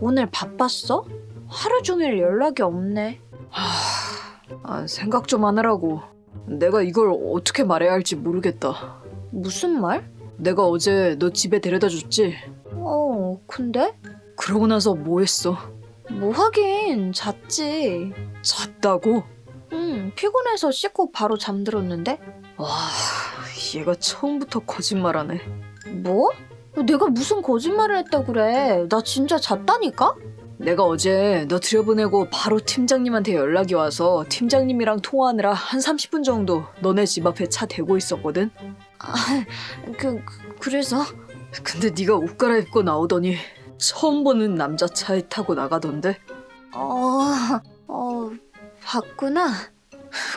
오늘 바빴어? 하루 종일 연락이 없네. 아, 생각 좀 하느라고. 내가 이걸 어떻게 말해야 할지 모르겠다. 무슨 말? 내가 어제 너 집에 데려다 줬지? 어, 근데? 그러고 나서 뭐 했어? 뭐 하긴 잤지. 잤다고? 응, 피곤해서 씻고 바로 잠들었는데? 와, 얘가 처음부터 거짓말하네. 뭐? 내가 무슨 거짓말을 했다 그래. 나 진짜 잤다니까? 내가 어제 너 들여보내고 바로 팀장님한테 연락이 와서 팀장님이랑 통화하느라 한 30분 정도 너네 집 앞에 차 대고 있었거든? 그, 그 그래서? 근데 네가 옷 갈아입고 나오더니 처음 보는 남자 차에 타고 나가던데? 어, 어, 봤구나.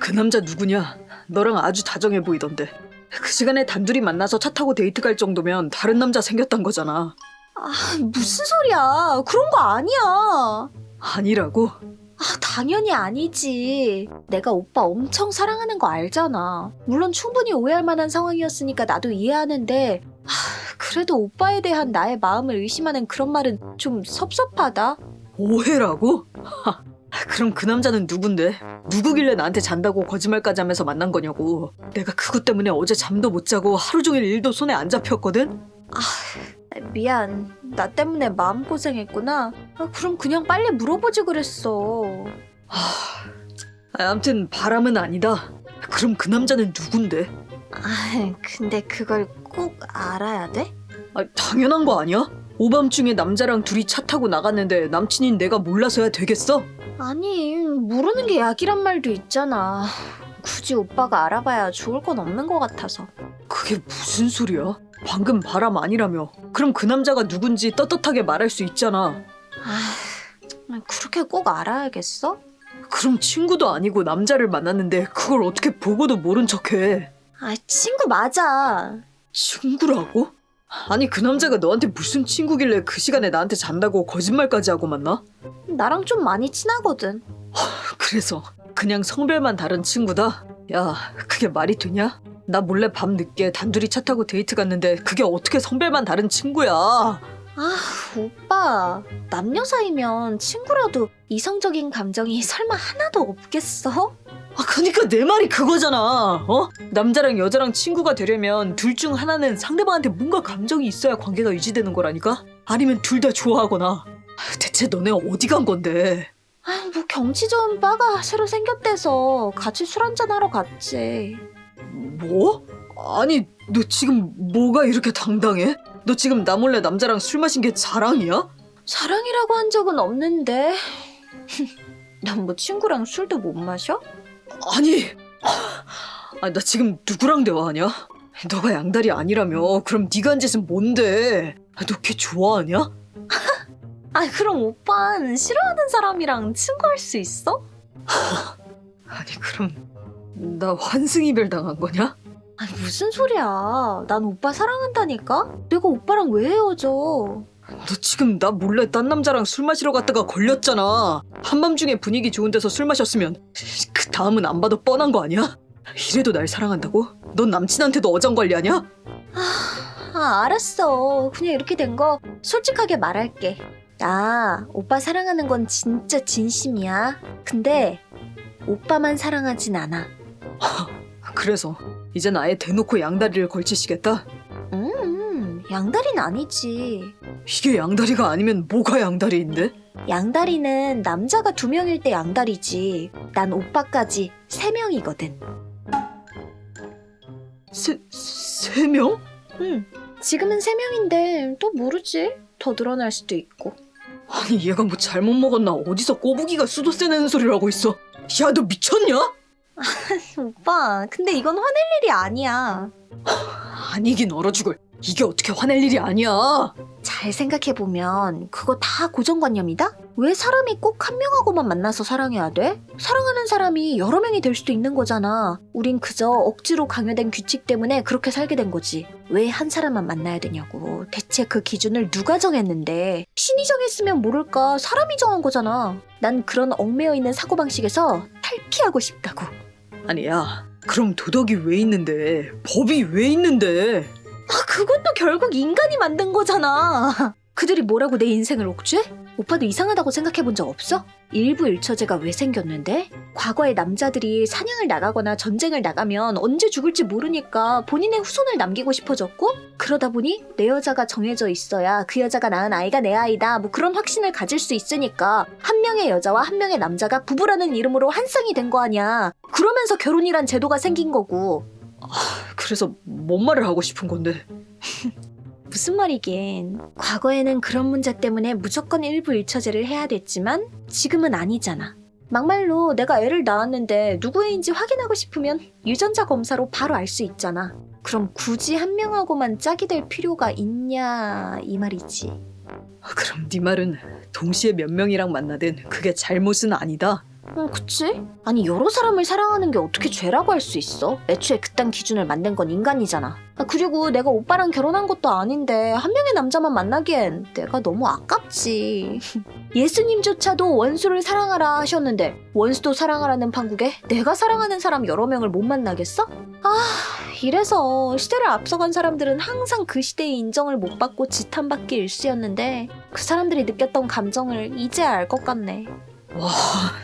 그 남자 누구냐? 너랑 아주 다정해 보이던데. 그 시간에 단둘이 만나서 차 타고 데이트 갈 정도면 다른 남자 생겼단 거잖아. 아, 무슨 소리야. 그런 거 아니야. 아니라고? 아, 당연히 아니지. 내가 오빠 엄청 사랑하는 거 알잖아. 물론 충분히 오해할 만한 상황이었으니까 나도 이해하는데, 아, 그래도 오빠에 대한 나의 마음을 의심하는 그런 말은 좀 섭섭하다. 오해라고? 하, 그럼 그 남자는 누군데? 누구길래 나한테 잔다고 거짓말까지 하면서 만난 거냐고. 내가 그것 때문에 어제 잠도 못 자고 하루 종일 일도 손에 안 잡혔거든? 미안. 나 때문에 마음고생했구나. 아, 그럼 그냥 빨리 물어보지 그랬어. 아, 아무튼 바람은 아니다. 그럼 그 남자는 누군데? 아, 근데 그걸 꼭 알아야 돼? 아, 당연한 거 아니야? 오밤중에 남자랑 둘이 차 타고 나갔는데 남친인 내가 몰라서야 되겠어? 아니, 모르는 게 약이란 말도 있잖아. 굳이 오빠가 알아봐야 좋을 건 없는 것 같아서. 그게 무슨 소리야? 방금 바람 아니라며. 그럼 그 남자가 누군지 떳떳하게 말할 수 있잖아. 아, 그렇게 꼭 알아야겠어? 그럼 친구도 아니고 남자를 만났는데 그걸 어떻게 보고도 모른 척해? 아, 친구 맞아. 친구라고? 아니 그 남자가 너한테 무슨 친구길래 그 시간에 나한테 잔다고 거짓말까지 하고 만나? 나랑 좀 많이 친하거든. 그래서 그냥 성별만 다른 친구다? 야 그게 말이 되냐? 나 몰래 밤 늦게 단둘이 차 타고 데이트 갔는데 그게 어떻게 성별만 다른 친구야? 아, 오빠. 남녀 사이면 친구라도 이성적인 감정이 설마 하나도 없겠어? 아, 그니까 내 말이 그거잖아. 어? 남자랑 여자랑 친구가 되려면 둘 중 하나는 상대방한테 뭔가 감정이 있어야 관계가 유지되는 거라니까? 아니면 둘 다 좋아하거나. 아, 대체 너네 어디 간 건데? 아, 뭐 경치 좋은 바가 새로 생겼대서 같이 술 한잔 하러 갔지. 뭐? 아니, 너 지금 뭐가 이렇게 당당해? 너 지금 나 몰래 남자랑 술 마신 게 자랑이야? 사랑이라고 한 적은 없는데. 난뭐 친구랑 술도 못 마셔? 아니, 아, 나 지금 누구랑 대화하냐? 너가 양다리 아니라며. 그럼 네가 한 짓은 뭔데? 아, 너걔 좋아하냐? 아, 그럼 오빤 싫어하는 사람이랑 친구할 수 있어? 아니, 그럼 나 환승이별 당한 거냐? 아니, 무슨 소리야. 난 오빠 사랑한다니까? 내가 오빠랑 왜 헤어져? 너 지금 나 몰래 딴 남자랑 술 마시러 갔다가 걸렸잖아. 한밤중에 분위기 좋은 데서 술 마셨으면 그 다음은 안 봐도 뻔한 거 아니야? 이래도 날 사랑한다고? 넌 남친한테도 어장관리하냐? 아, 알았어. 그냥 이렇게 된 거 솔직하게 말할게. 나 오빠 사랑하는 건 진짜 진심이야. 근데 오빠만 사랑하진 않아. 그래서 이젠 아예 대놓고 양다리를 걸치시겠다? 음, 양다리는 아니지. 이게 양다리가 아니면 뭐가 양다리인데? 양다리는 남자가 두 명일 때 양다리지. 난 오빠까지 세 명이거든. 세, 세 명? 응. 지금은 세 명인데 또 모르지. 더 늘어날 수도 있고. 아니 얘가 뭐 잘못 먹었나 어디서 꼬부기가 수도세 내는 소리를 하고 있어 야 너 미쳤냐? 오빠, 근데 이건 화낼 일이 아니야. 아니긴 얼어 죽을 이게 어떻게 화낼 일이 아니야 잘 생각해보면 그거 다 고정관념이다? 왜 사람이 꼭 한 명하고만 만나서 사랑해야 돼? 사랑하는 사람이 여러 명이 될 수도 있는 거잖아. 우린 그저 억지로 강요된 규칙 때문에 그렇게 살게 된 거지. 왜 한 사람만 만나야 되냐고. 대체 그 기준을 누가 정했는데? 신이 정했으면 모를까 사람이 정한 거잖아. 난 그런 얽매여 있는 사고방식에서 탈피하고 싶다고. 아니 야 그럼 도덕이 왜 있는데 법이 왜 있는데 아, 그것도 결국 인간이 만든 거잖아. 그들이 뭐라고 내 인생을 옥죄? 오빠도 이상하다고 생각해 본 적 없어? 일부 일처제가 왜 생겼는데? 과거에 남자들이 사냥을 나가거나 전쟁을 나가면 언제 죽을지 모르니까 본인의 후손을 남기고 싶어졌고 그러다 보니 내 여자가 정해져 있어야 그 여자가 낳은 아이가 내 아이다 뭐 그런 확신을 가질 수 있으니까 한 명의 여자와 한 명의 남자가 부부라는 이름으로 한 쌍이 된 거 아니야. 그러면서 결혼이란 제도가 생긴 거고. 그래서 뭔 말을 하고 싶은 건데? 무슨 말이긴. 과거에는 그런 문제 때문에 무조건 일부 일처제를 해야 됐지만 지금은 아니잖아. 막말로 내가 애를 낳았는데 누구 애인지 확인하고 싶으면 유전자 검사로 바로 알 수 있잖아. 그럼 굳이 한 명하고만 짝이 될 필요가 있냐 이 말이지. 아, 그럼 네 말은 동시에 몇 명이랑 만나든 그게 잘못은 아니다. 응, 그치? 아니 여러 사람을 사랑하는 게 어떻게 죄라고 할 수 있어? 애초에 그딴 기준을 만든 건 인간이잖아. 아, 그리고 내가 오빠랑 결혼한 것도 아닌데 한 명의 남자만 만나기엔 내가 너무 아깝지. 예수님조차도 원수를 사랑하라 하셨는데 원수도 사랑하라는 판국에 내가 사랑하는 사람 여러 명을 못 만나겠어? 아, 이래서 시대를 앞서간 사람들은 항상 그 시대의 인정을 못 받고 지탄받기 일쑤였는데 그 사람들이 느꼈던 감정을 이제야 알 것 같네. 와,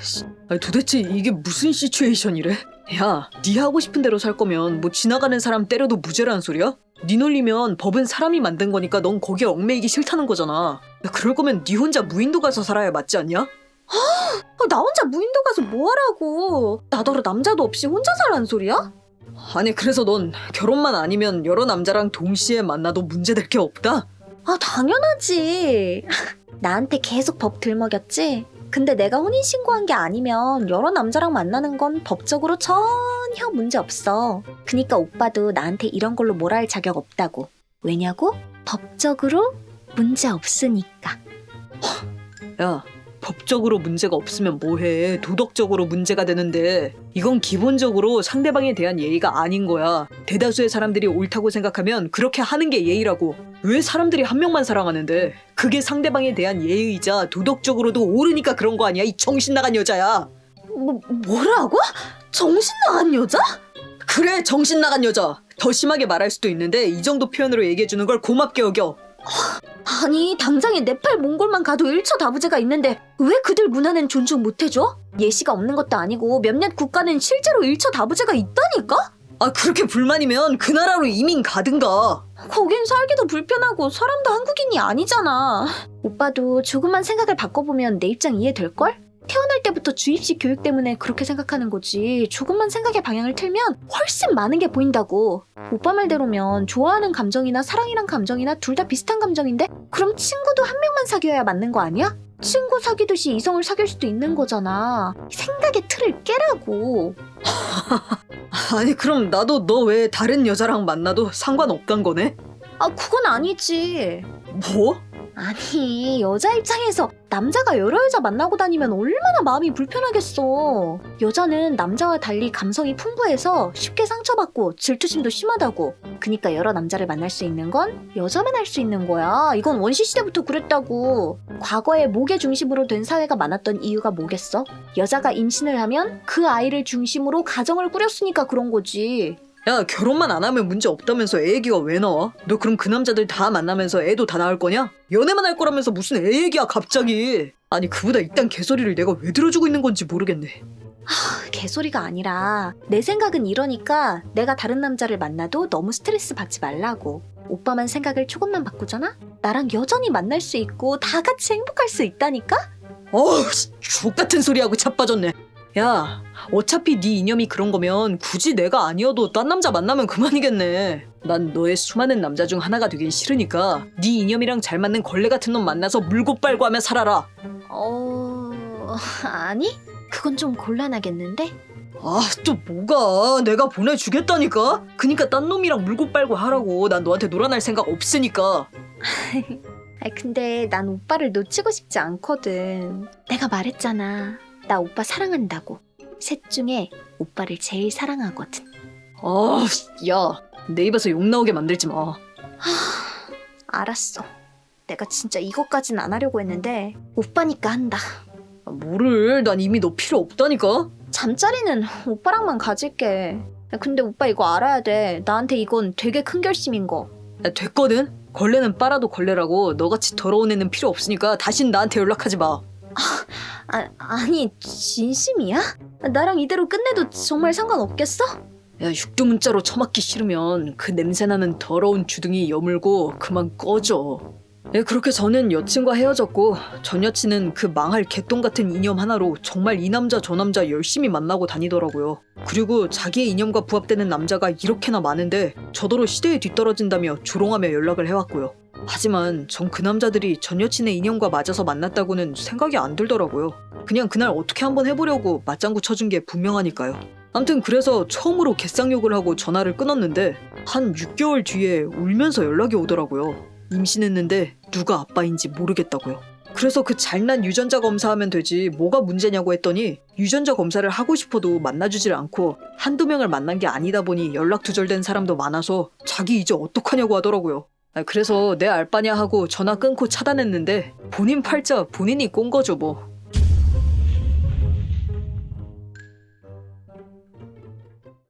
씨. 아니, 도대체 이게 무슨 시츄에이션이래? 야, 네 하고 싶은 대로 살 거면 뭐 지나가는 사람 때려도 무죄라는 소리야? 네 논리면 법은 사람이 만든 거니까 넌 거기에 얽매이기 싫다는 거잖아. 야, 그럴 거면 네 혼자 무인도 가서 살아야 맞지 않냐? 아, 나 혼자 무인도 가서 뭐 하라고. 나더러 남자도 없이 혼자 살란 소리야? 아니 그래서 넌 결혼만 아니면 여러 남자랑 동시에 만나도 문제될 게 없다? 아, 당연하지. 나한테 계속 법 들먹였지? 근데 내가 혼인신고한 게 아니면 여러 남자랑 만나는 건 법적으로 전혀 문제 없어. 그니까 오빠도 나한테 이런 걸로 뭘할 자격 없다고. 왜냐고? 법적으로 문제 없으니까. 야, 법적으로 문제가 없으면 뭐해. 도덕적으로 문제가 되는데. 이건 기본적으로 상대방에 대한 예의가 아닌 거야. 대다수의 사람들이 옳다고 생각하면 그렇게 하는 게 예의라고. 왜 사람들이 한 명만 사랑하는데? 그게 상대방에 대한 예의이자 도덕적으로도 옳으니까 그런 거 아니야? 이 정신 나간 여자야. 뭐, 뭐라고? 정신 나간 여자? 그래, 정신 나간 여자. 더 심하게 말할 수도 있는데 이 정도 표현으로 얘기해 주는 걸 고맙게 여겨. 아니 당장에 네팔 몽골만 가도 일처 다부제가 있는데 왜 그들 문화는 존중 못해줘? 예시가 없는 것도 아니고 몇몇 국가는 실제로 일처 다부제가 있다니까? 아, 그렇게 불만이면 그 나라로 이민 가든가. 거긴 살기도 불편하고 사람도 한국인이 아니잖아 오빠도 조금만 생각을 바꿔보면 내 입장 이해될걸? 태어날 때부터 주입식 교육 때문에 그렇게 생각하는 거지 조금만 생각의 방향을 틀면 훨씬 많은 게 보인다고 오빠 말대로면 좋아하는 감정이나 사랑이란 감정이나 둘 다 비슷한 감정인데 그럼 친구도 한 명만 사귀어야 맞는 거 아니야? 친구 사귀듯이 이성을 사귈 수도 있는 거잖아 생각의 틀을 깨라고 아니, 그럼 나도 너 외에 다른 여자랑 만나도 상관없단 거네? 아 그건 아니지 뭐? 아니 여자 입장에서 남자가 여러 여자 만나고 다니면 얼마나 마음이 불편하겠어. 여자는 남자와 달리 감성이 풍부해서 쉽게 상처받고 질투심도 심하다고. 그니까 여러 남자를 만날 수 있는 건 여자만 할 수 있는 거야. 이건 원시 시대부터 그랬다고. 과거에 목의 중심으로 된 사회가 많았던 이유가 뭐겠어? 여자가 임신을 하면 그 아이를 중심으로 가정을 꾸렸으니까 그런 거지 야, 결혼만 안 하면 문제 없다면서 애 얘기가 왜 나와? 너 그럼 그 남자들 다 만나면서 애도 다 낳을 거냐? 연애만 할 거라면서 무슨 애 얘기야, 갑자기. 아니, 그보다 이딴 개소리를 내가 왜 들어주고 있는 건지 모르겠네. 개소리가 아니라 내 생각은 이러니까 내가 다른 남자를 만나도 너무 스트레스 받지 말라고. 오빠만 생각을 조금만 바꾸잖아? 나랑 여전히 만날 수 있고 다 같이 행복할 수 있다니까? 어우, 족같은 소리하고 자빠졌네. 야, 어차피 네 이념이 그런 거면 굳이 내가 아니어도 딴 남자 만나면 그만이겠네. 난 너의 수많은 남자 중 하나가 되긴 싫으니까 네 이념이랑 잘 맞는 걸레 같은 놈 만나서 물고 빨고 하며 살아라. 어... 아니? 그건 좀 곤란하겠는데? 아, 또 뭐가? 내가 보내주겠다니까? 그니까 딴 놈이랑 물고 빨고 하라고. 난 너한테 놀아날 생각 없으니까. 아 근데 난 오빠를 놓치고 싶지 않거든. 내가 말했잖아. 나 오빠 사랑한다고. 셋 중에 오빠를 제일 사랑하거든. 아, 야, 내 입에서 욕 나오게 만들지 마. 알았어. 내가 진짜 이것까진 안 하려고 했는데 오빠니까 한다. 아, 뭐를? 난 이미 너 필요 없다니까? 잠자리는 오빠랑만 가질게. 야, 근데 오빠 이거 알아야 돼. 나한테 이건 되게 큰 결심인 거. 야, 됐거든? 걸레는 빨아도 걸레라고 너같이 더러운 애는 필요 없으니까 다신 나한테 연락하지 마. 아, 아니 진심이야? 나랑 이대로 끝내도 정말 상관없겠어? 야 육두문자로 처맞기 싫으면 그 냄새나는 더러운 주둥이 여물고 그만 꺼져. 예, 그렇게 저는 여친과 헤어졌고 전 여친은 그 망할 개똥 같은 이념 하나로 정말 이 남자 저 남자 열심히 만나고 다니더라고요. 그리고 자기의 이념과 부합되는 남자가 이렇게나 많은데 저더러 시대에 뒤떨어진다며 조롱하며 연락을 해왔고요. 하지만 전 그 남자들이 전 여친의 인연과 맞아서 만났다고는 생각이 안 들더라고요. 그냥 그날 어떻게 한번 해보려고 맞장구 쳐준 게 분명하니까요. 암튼 그래서 처음으로 개쌍욕을 하고 전화를 끊었는데 한 6개월 뒤에 울면서 연락이 오더라고요. 임신했는데 누가 아빠인지 모르겠다고요. 그래서 그 잘난 유전자 검사하면 되지 뭐가 문제냐고 했더니 유전자 검사를 하고 싶어도 만나주질 않고 한두 명을 만난 게 아니다 보니 연락 두절된 사람도 많아서 자기 이제 어떡하냐고 하더라고요. 아, 그래서 내 알바냐 하고 전화 끊고 차단했는데 본인 팔자 본인이 꼰 거죠 뭐.